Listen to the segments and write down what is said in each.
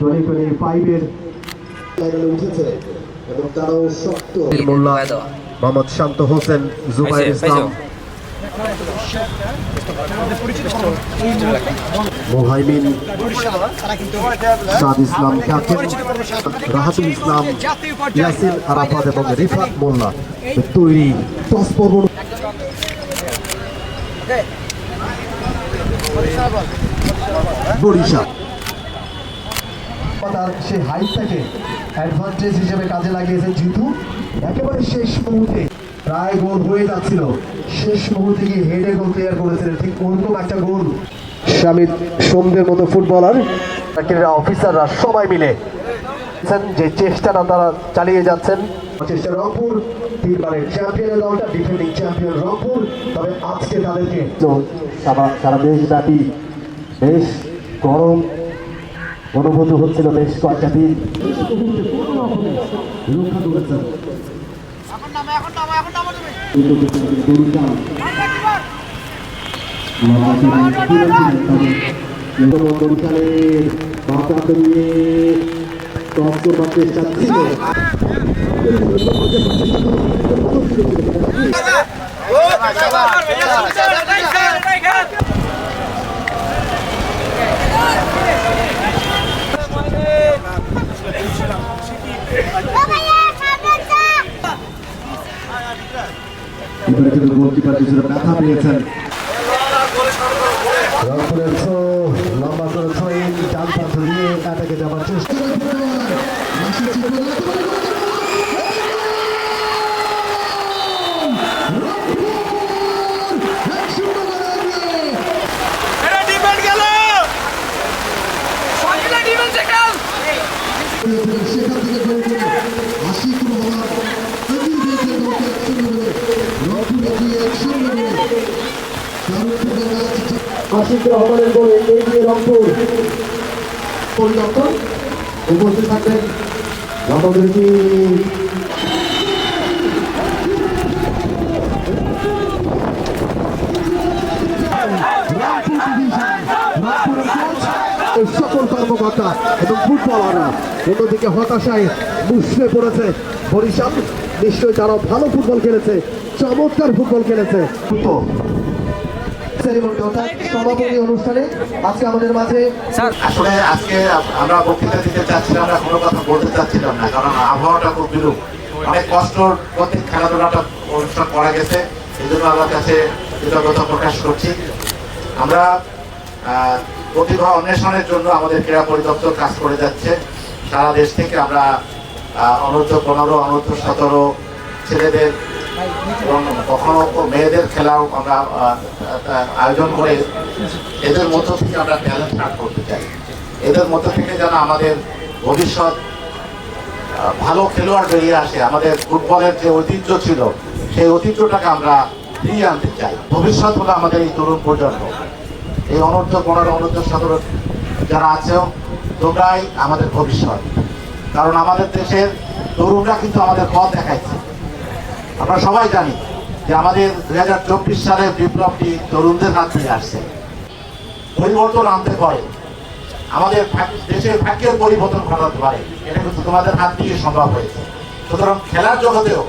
Twenty twenty ফাইভের উঠেছে এবং তারাও শক্ত। মোল্লা মোহাম্মদ শান্ত হোসেন জুবাইর ইসলাম। মোহাইমিন সাদ ইসলাম ক্যাপ্টেন রাহাতুল ইসলাম ইয়াসিন আরাফাত এবং রিফাত মোল্লা তৈরি টস পর্ব। বরিশাল। তার সেই হাইটটাকে অ্যাডভান্টেজ হিসেবে কাজে লাগিয়েছেন জিতু। একেবারে শেষ মুহূর্তে প্রায় গোল হয়ে যাচ্ছিল। শেষ মুহূর্তে গিয়ে হেডে গোল ক্লিয়ার করেছিলেন। ঠিক ওরকম একটা গোল স্বামীর সন্ধ্যের মতো ফুটবলার অফিসাররা সবাই মিলে যে চেষ্টাটা তারা চালিয়ে যাচ্ছেন। চেষ্টা রংপুর, তিনবারের চ্যাম্পিয়নের দলটা ডিফেন্ডিং চ্যাম্পিয়ন রংপুর। তবে আজকে তাদেরকে সারা দেশব্যাপী। বেশ গরম। অনুভূতি হচ্ছিল বেশ কয়েকটা দিন। রক্ষা করেছেন নিয়ে করবার চেষ্টা ছিল এবারে কিন্তু গোলকিপার কিছুটা ব্যথা পেয়েছেন রংপুরের থ্রো লম্বা করে থ্রোইন ডান পাশ দিয়ে অ্যাটাকে যাবার চেষ্টা এটা ডিফেন্ড গেল সকালে ডিফেন্স সেখান সেখান থেকে গোল করে আশিক রহমান তৈরি হয়েছে দলকে একশো নেবে রংপুরে গিয়ে একশো নেবে রংপুরের ম্যাচ আশিক রহমানের গোলে এগিয়ে রংপুর। পরিবর্তন। উপস্থিত থাকবেন রংপুরী সকল কর্মকর্তা এবং ফুটবলাররা অন্যদিকে হতাশায় মুসলে পড়েছে। বরিশাল নিশ্চয়ই তারা ভালো ফুটবল খেলেছে, চমৎকার ফুটবল খেলেছে। সেরিমনি অর্থাৎ সমাপনী অনুষ্ঠানে আজকে আমাদের মাঝে আসলে আজকে আমরা বক্তৃতা দিতে চাচ্ছিলাম না কোনো কথা বলতে চাচ্ছিলাম না কারণ আবহাওয়াটা খুব বিরূপ। অনেক কষ্টর প্রতি খেলাধুলাটা অনুষ্ঠান করা গেছে এই জন্য আমার কাছে কৃতজ্ঞতা প্রকাশ করছি। আমরা আহ, প্রতিভা অন্বেষণের জন্য আমাদের ক্রীড়া পরিদপ্তর কাজ করে যাচ্ছে। সারা দেশ থেকে আমরা আহ, অনূর্ধ্ব পনেরো অনূর্ধ্ব সতেরো ছেলেদের এবং কখনো মেয়েদের খেলাও আমরা আয়োজন করে এদের মধ্য থেকে আমরা ট্যালেন্ট হাট করতে চাই। এদের মধ্য থেকে যেন আমাদের ভবিষ্যৎ ভালো খেলোয়াড় বেরিয়ে আসে। আমাদের ফুটবলের যে ঐতিহ্য ছিল, সেই ঐতিহ্যটাকে আমরা ফিরিয়ে আনতে চাই। ভবিষ্যৎ হলো আমাদের এই তরুণ প্রজন্ম। এই অনূর্ধ্ব পনেরো, অনূর্ধ্ব সতেরো যারা আছেও তোমরাই আমাদের ভবিষ্যৎ। কারণ আমাদের দেশের তরুণরা কিন্তু আমাদের পথ দেখাইছে। আমরা সবাই জানি যে আমাদের দুই হাজার চব্বিশ সালের বিপ্লবটি তরুণদের হাত দিয়ে আসছে। পরিবর্তন আনতে পারে। আমাদের দেশের ভাগ্যের পরিবর্তন ঘটাতে পারে। এটা কিন্তু তোমাদের হাত দিয়ে সম্ভব হয়েছে। সুতরাং খেলার জগতেও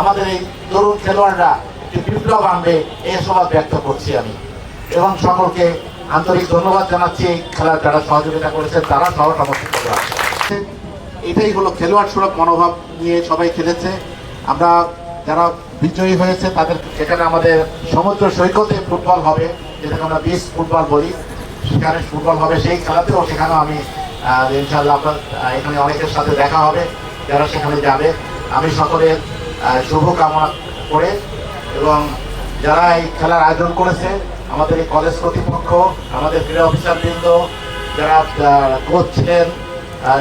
আমাদের এই তরুণ খেলোয়াড়রা একটি বিপ্লব আনবে এই সবাদ ব্যক্ত করছি আমি। এবং সকলকে আন্তরিক ধন্যবাদ জানাচ্ছি। এই খেলার যারা সহযোগিতা করেছে তারা সহ সমর্থিত এটাই হলো খেলোয়াড় সুলভ মনোভাব নিয়ে সবাই খেলেছে। আমরা যারা বিজয়ী হয়েছে তাদের সেখানে আমাদের সমুদ্র সৈকতে ফুটবল হবে যেটাকে আমরা বিচ ফুটবল বলি। সেখানে ফুটবল হবে সেই খেলাতেও সেখানেও আমি ইনশাল্লাহ আপনার এখানে অনেকের সাথে দেখা হবে যারা সেখানে যাবে। আমি সকলের আহ, শুভ কামনা করে এবং যারা এই খেলার আয়োজন করেছে আমাদের এই কলেজ কর্তৃপক্ষ আমাদের ক্রীড়া অফিসারবৃন্দ যারা কোচ ছিলেন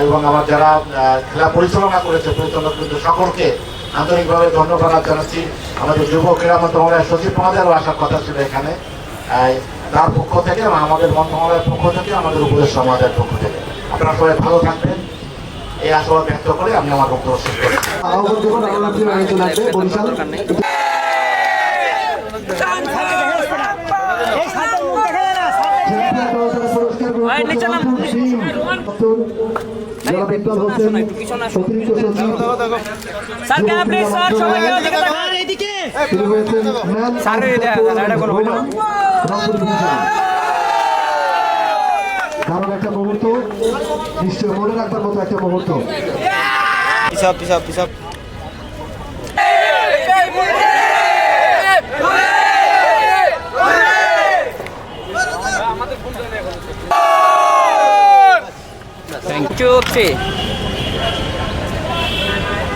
এবং আমার যারা খেলা পরিচালনা করেছে পরিচালক কিন্তু সকলকে আন্তরিকভাবে ধন্যবাদ জানাচ্ছি আমাদের যুব ক্রীড়া মন্ত্রণালয়ের সচিব মহাদেরও আসার কথা ছিল এখানে। তার পক্ষ থেকে এবং আমাদের মন্ত্রণালয়ের পক্ষ থেকে, আমাদের উপদেশ সমাজের পক্ষ থেকে। আপনারা সবাই ভালো থাকবেন। এই আশাবাদ ব্যক্ত করে আমি আমার বক্তব্য শেষ করছি। ইকবাল হোসেন অতিরিক্ত সচিব স্যার ক্যামেরা প্লিজ স্যার সবাই ওদিকে তাকান তিনি হয়েছেন ম্যান স্যার, এই এটা না। দারুণ একটা মুহূর্ত। নিশ্চয় মনে রাখবার মতো একটা মুহূর্ত। পিসাব পিসাব পিসাব 对。